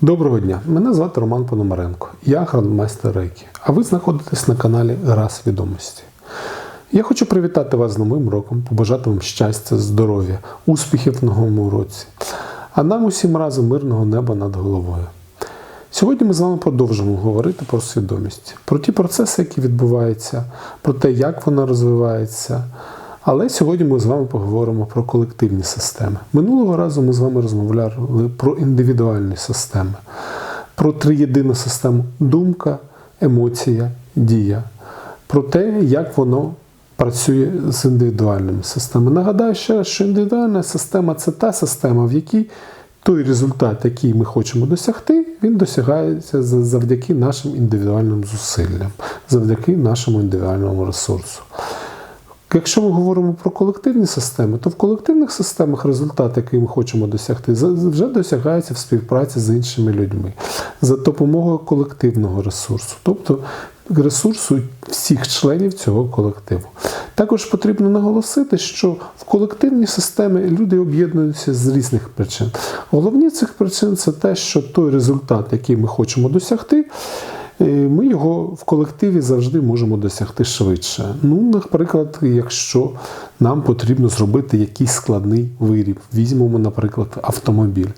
Доброго дня, мене звати Роман Пономаренко. Я грандмайстер Рейкі, а ви знаходитесь на каналі Гра свідомості. Я хочу привітати вас з Новим роком, побажати вам щастя, здоров'я, успіхів в новому році, а нам усім разом мирного неба над головою. Сьогодні ми з вами продовжимо говорити про свідомість, про ті процеси, які відбуваються, про те, як вона розвивається. Але сьогодні ми з вами поговоримо про колективні системи. Минулого разу ми з вами розмовляли про індивідуальні системи, про триєдину систему думка, емоція, дія, про те, як воно працює з індивідуальними системами. Нагадаю ще раз, що індивідуальна система це та система, в якій той результат, який ми хочемо досягти, він досягається завдяки нашим індивідуальним зусиллям, завдяки нашому індивідуальному ресурсу. Якщо ми говоримо про колективні системи, то в колективних системах результат, який ми хочемо досягти, вже досягається в співпраці з іншими людьми за допомогою колективного ресурсу, тобто ресурсу всіх членів цього колективу. Також потрібно наголосити, що в колективній системі люди об'єднуються з різних причин. Головні цих причин це те, що той результат, який ми хочемо досягти, ми його в колективі завжди можемо досягти швидше. Ну, наприклад, якщо нам потрібно зробити якийсь складний виріб, візьмемо, наприклад, автомобіль.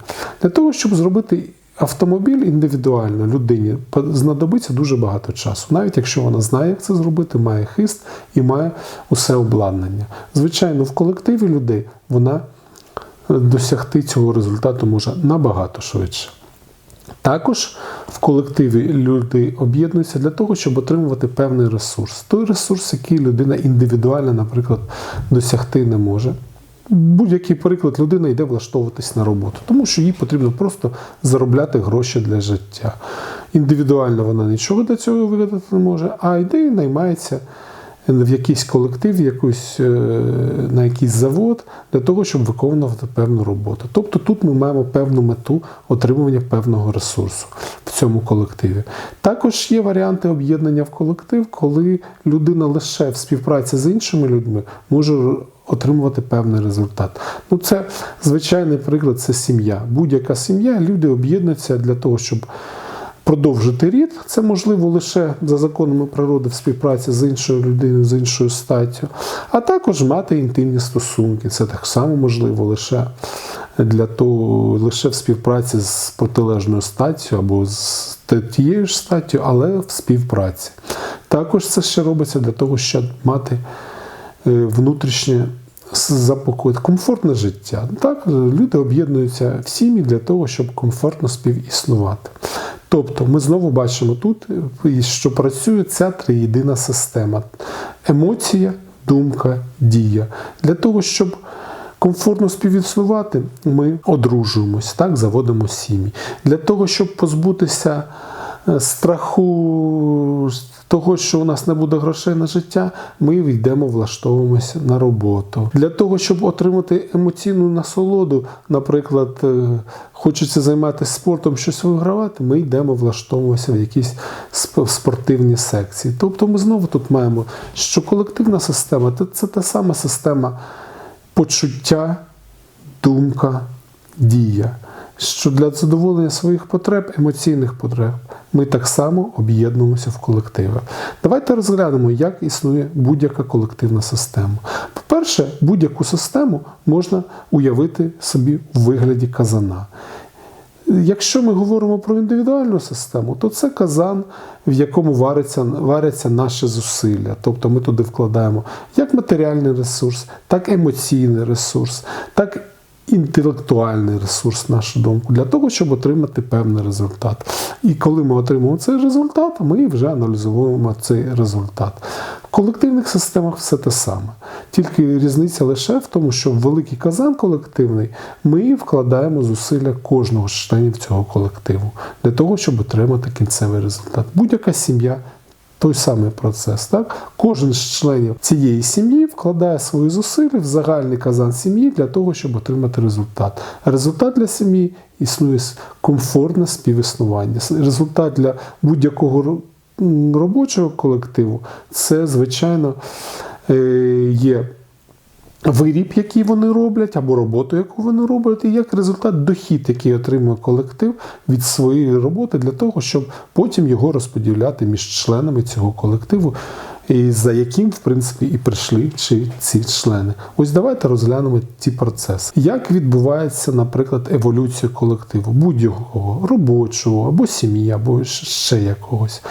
Для того, щоб зробити автомобіль індивідуально людині, знадобиться дуже багато часу, навіть якщо вона знає, як це зробити, має хист і має усе обладнання. Звичайно, в колективі людей вона досягти цього результату може набагато швидше. Також в колективі люди об'єднуються для того, щоб отримувати певний ресурс. Той ресурс, який людина індивідуально, наприклад, досягти не може. Будь-який приклад, людина йде влаштовуватись на роботу, тому що їй потрібно просто заробляти гроші для життя. Індивідуально вона нічого для цього вигадати не може, а йде і наймається в якийсь колектив, якусь, е, на якийсь завод для того, щоб виконувати певну роботу. Тобто тут ми маємо певну мету отримування певного ресурсу в цьому колективі. Також є варіанти об'єднання в колектив, коли людина лише в співпраці з іншими людьми може отримувати певний результат. Ну, Це звичайний приклад, це сім'я. Будь-яка сім'я, люди об'єднуються для того, щоб продовжити рід. Це можливо лише за законами природи в співпраці з іншою людиною, з іншою статтю, а також мати інтимні стосунки. Це так само можливо лише для того, лише в співпраці з протилежною статтю або з тією ж статтю, але в співпраці. Також це ще робиться для того, щоб мати е, внутрішнє запокоїть комфортне життя. Так, Люди об'єднуються в сім'ї для того, щоб комфортно співіснувати. Тобто ми знову бачимо тут, що працює ця триєдина система: емоція, думка, дія. Для того, щоб комфортно співіснувати, ми одружуємось, так, заводимо сім'ї. Для того, щоб позбутися страху того, що у нас не буде грошей на життя, ми йдемо, влаштовуємося на роботу. Для того, щоб отримати емоційну насолоду, наприклад, е, хочеться займатися спортом, щось вигравати, ми йдемо, влаштовуємося в якісь спортивні секції. Тобто ми знову тут маємо, що колективна система це та сама система почуття, думка, дія. Що для задоволення своїх потреб, емоційних потреб, ми так само об'єднуємося в колективи. Давайте розглянемо, як існує будь-яка колективна система. По-перше, будь-яку систему можна уявити собі в вигляді казана. Якщо ми говоримо про індивідуальну систему, то це казан, в якому варяться, варяться наші зусилля. Тобто ми туди вкладаємо як матеріальний ресурс, так емоційний ресурс, так інтелектуальний ресурс, нашу думку, для того, щоб отримати певний результат. І коли ми отримуємо цей результат, ми вже аналізуємо цей результат. В колективних системах все те саме. Тільки різниця лише в тому, що в великий казан колективний ми вкладаємо зусилля кожного з членів цього колективу для того, щоб отримати кінцевий результат. Будь-яка сім'я той самий процес. Так? Кожен з членів цієї сім'ї вкладає свої зусилля в загальний казан сім'ї для того, щоб отримати результат. Результат для сім'ї існує комфортне співіснування. Результат для будь-якого робочого колективу це, звичайно, е, є виріб, який вони роблять, або роботу, яку вони роблять, і як результат дохід, який отримує колектив від своєї роботи, для того, щоб потім його розподіляти між членами цього колективу, і за яким, в принципі, і прийшли ці члени. Ось давайте розглянемо ці процеси. Як відбувається, наприклад, еволюція колективу будь-якого робочого або сім'ї, або ще якогось.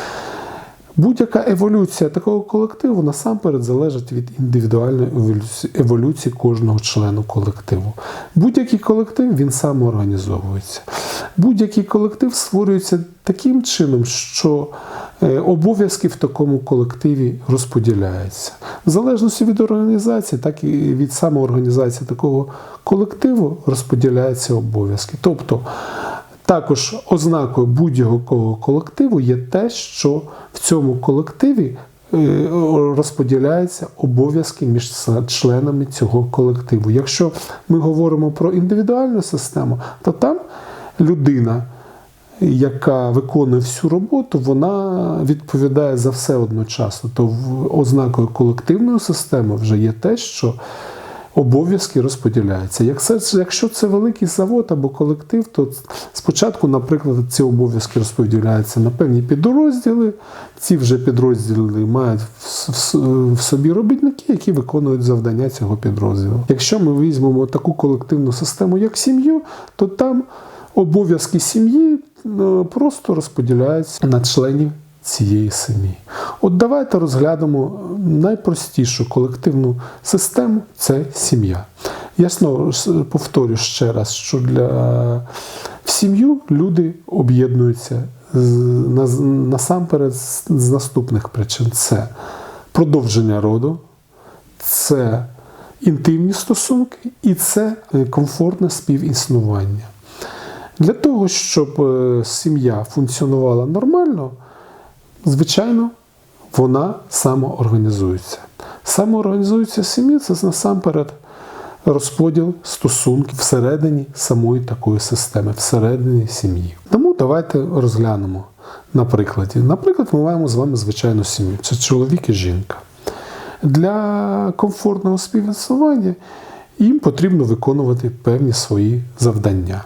Будь-яка еволюція такого колективу насамперед залежить від індивідуальної еволюції, кожного члену колективу. Будь-який колектив він самоорганізовується. Будь-який колектив створюється таким чином, що е, обов'язки в такому колективі розподіляються. В залежності від організації, так і від самоорганізації такого колективу розподіляються обов'язки. Тобто також ознакою будь-якого колективу є те, що в цьому колективі е, розподіляються обов'язки між членами цього колективу. Якщо ми говоримо про індивідуальну систему, то там людина, яка виконує всю роботу, вона відповідає за все одночасно. То ознакою колективної системи вже є те, що обов'язки розподіляються. Якщо це великий завод або колектив, то спочатку, наприклад, ці обов'язки розподіляються на певні підрозділи. Ці вже підрозділи мають в собі робітники, які виконують завдання цього підрозділу. Якщо ми візьмемо таку колективну систему, як сім'ю, то там обов'язки сім'ї е, просто розподіляються на членів цієї сім'ї. От давайте розглянемо найпростішу колективну систему це сім'я. Ясно повторю ще раз, що для в сім'ю люди об'єднуються насамперед з з наступних причин: це продовження роду, це інтимні стосунки і це е, комфортне співіснування. Для того, щоб е, сім'я функціонувала нормально, звичайно, вона самоорганізується. Самоорганізується сім'я це насамперед розподіл стосунків всередині самої такої системи, всередині сім'ї. Тому давайте розглянемо на прикладі. Наприклад, ми маємо з вами звичайну сім'ю. Це чоловік і жінка. Для комфортного співіснування їм потрібно виконувати певні свої завдання.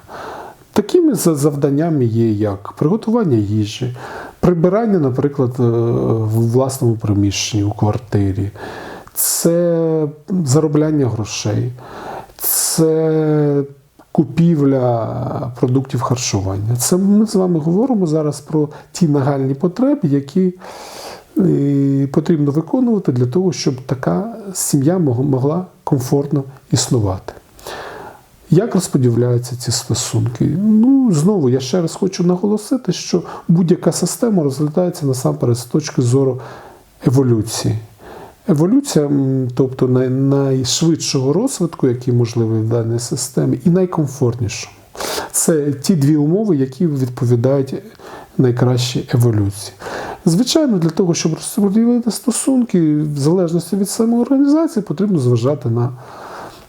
Такими завданнями є як приготування їжі, прибирання, наприклад, е, в власному приміщенні у квартирі, це заробляння грошей, це купівля продуктів харчування. Це ми з вами говоримо зараз про ті нагальні потреби, які е, потрібно виконувати для того, щоб така сім'я могла комфортно існувати. Як розподіляються ці стосунки? Ну, знову я ще раз хочу наголосити, що будь-яка система розглядається насамперед з точки зору еволюції. Еволюція, тобто най- найшвидшого розвитку, який можливий в даній системі, і найкомфортнішого. Це ті дві умови, які відповідають найкращій еволюції. Звичайно, для того, щоб розподілити стосунки, в залежності від самоорганізації, потрібно зважати на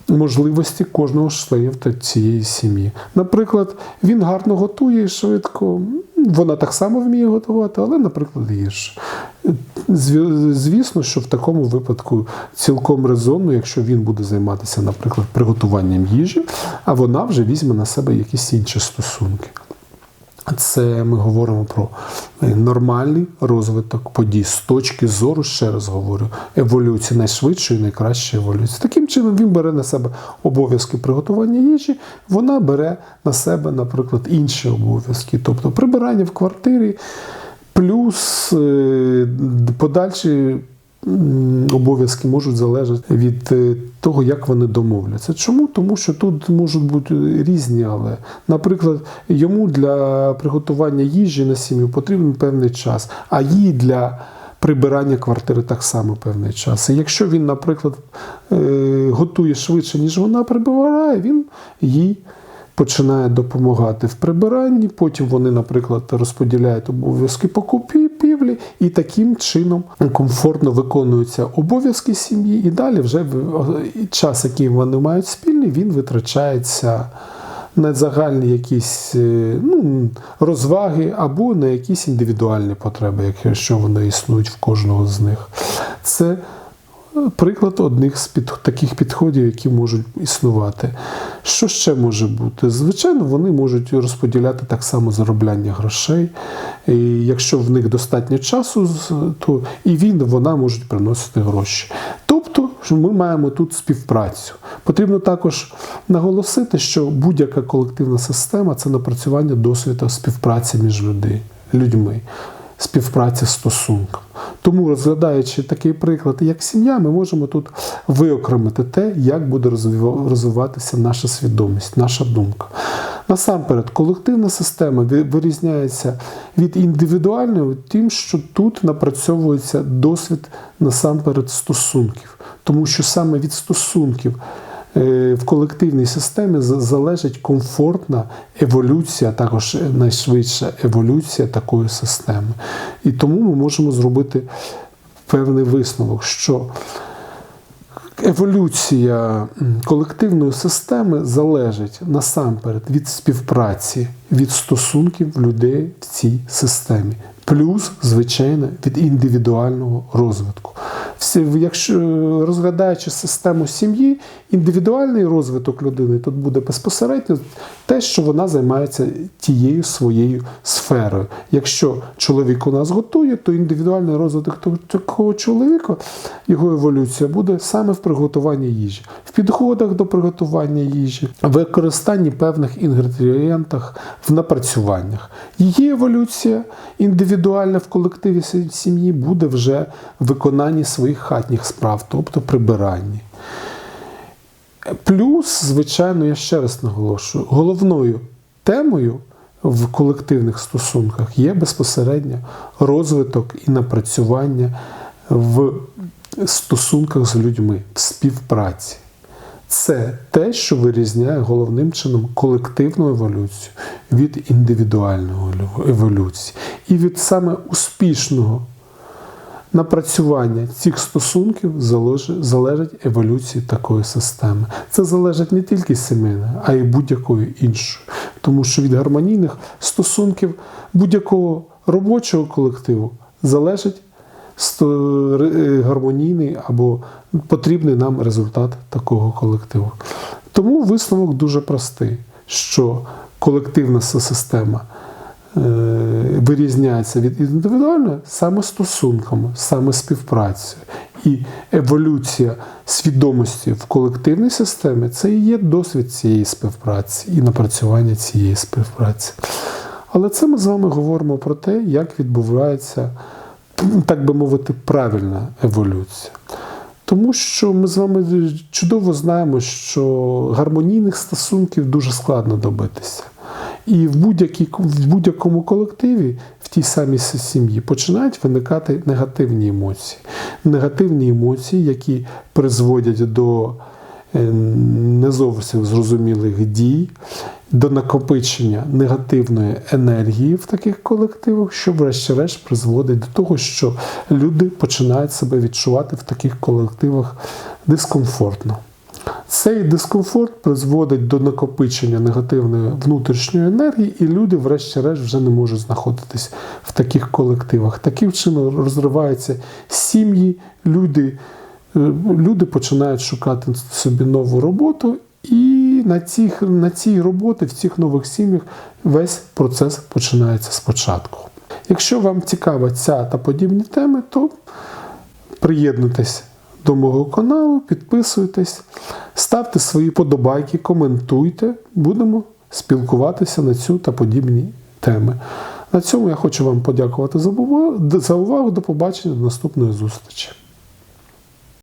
можливості кожного з членів цієї сім'ї. Наприклад, він гарно готує і швидко, вона так само вміє готувати, але, наприклад, гірше. Зві- Звісно, що в такому випадку цілком резонно, якщо він буде займатися, наприклад, приготуванням їжі, а вона вже візьме на себе якісь інші стосунки. Це ми говоримо про е, нормальний розвиток подій з точки зору, ще раз говорю, еволюції найшвидшої, найкращої еволюції. Таким чином він бере на себе обов'язки приготування їжі, вона бере на себе, наприклад, інші обов'язки, тобто прибирання в квартирі, плюс е, подальші обов'язки можуть залежати від е, того, як вони домовляться. Чому? Тому що тут можуть бути різні, але, наприклад, йому для приготування їжі на сім'ю потрібен певний час, а їй для прибирання квартири так само певний час. І якщо він, наприклад, е, готує швидше, ніж вона прибирає, він їй починає допомагати в прибиранні, потім вони, наприклад, розподіляють обов'язки по купівлі, і таким чином комфортно виконуються обов'язки сім'ї, і далі вже час, який вони мають спільний, він витрачається на загальні якісь е, ну, розваги або на якісь індивідуальні потреби, якщо вони існують в кожного з них. Це приклад одних з під, таких підходів, які можуть існувати. Що ще може бути? Звичайно, вони можуть розподіляти так само заробляння грошей. І якщо в них достатньо часу, то і він, вона можуть приносити гроші. Тобто, ми маємо тут співпрацю. Потрібно також наголосити, що будь-яка колективна система це напрацювання досвіду співпраці між люди, людьми, співпраці стосунком. Тому, розглядаючи такий приклад, як сім'я, ми можемо тут виокремити те, як буде розвиватися наша свідомість, наша думка. Насамперед, колективна система вирізняється від індивідуальної тим, що тут напрацьовується досвід насамперед стосунків, тому що саме від стосунків в колективній системі залежить комфортна еволюція, також найшвидша еволюція такої системи. І тому ми можемо зробити певний висновок, що еволюція колективної системи залежить насамперед від співпраці, від стосунків людей в цій системі, плюс, звичайно, від індивідуального розвитку. Якщо розглядаючи систему сім'ї, індивідуальний розвиток людини тут буде безпосередньо те, що вона займається тією своєю сферою. Якщо чоловік у нас готує, то індивідуальний розвиток такого чоловіка, його еволюція буде саме в приготуванні їжі, в підходах до приготування їжі, в використанні певних інгредієнтах, в напрацюваннях. Її еволюція індивідуальна в колективі сім'ї буде вже в виконанні своїх хатніх справ, тобто прибиранні. Плюс, звичайно, я ще раз наголошую, головною темою в колективних стосунках є безпосередньо розвиток і напрацювання в стосунках з людьми, в співпраці. Це те, що вирізняє головним чином колективну еволюцію від індивідуальної еволюції. І від саме успішного напрацювання цих стосунків залежить, еволюції такої системи. Це залежить не тільки сімейної, а й будь-якої іншої. Тому що від гармонійних стосунків будь-якого робочого колективу залежить гармонійний або потрібний нам результат такого колективу. Тому висновок дуже простий, що колективна система е, вирізняється від індивідуальної саме стосунками, саме співпрацею. І еволюція свідомості в колективній системі це і є досвід цієї співпраці і напрацювання цієї співпраці. Але це ми з вами говоримо про те, як відбувається, так би мовити, правильна еволюція. Тому що ми з вами чудово знаємо, що гармонійних стосунків дуже складно добитися. І в, будь-якій, в будь-якому колективі, в тій самій сім'ї, починають виникати негативні емоції. Негативні емоції, які призводять до е, не зовсім зрозумілих дій, до накопичення негативної енергії в таких колективах, що, врешті-решт, призводить до того, що люди починають себе відчувати в таких колективах дискомфортно. Цей дискомфорт призводить до накопичення негативної внутрішньої енергії, і люди, врешті-решт, вже не можуть знаходитись в таких колективах. Таким чином розриваються сім'ї, люди, е, люди починають шукати собі нову роботу, і на, цих, на цій роботі, в цих нових сім'ях весь процес починається спочатку. Якщо вам цікава ця та подібні теми, то приєднуйтесь до мого каналу, підписуйтесь, ставте свої подобайки, коментуйте. Будемо спілкуватися на цю та подібні теми. На цьому я хочу вам подякувати за увагу. До побачення, наступної зустрічі.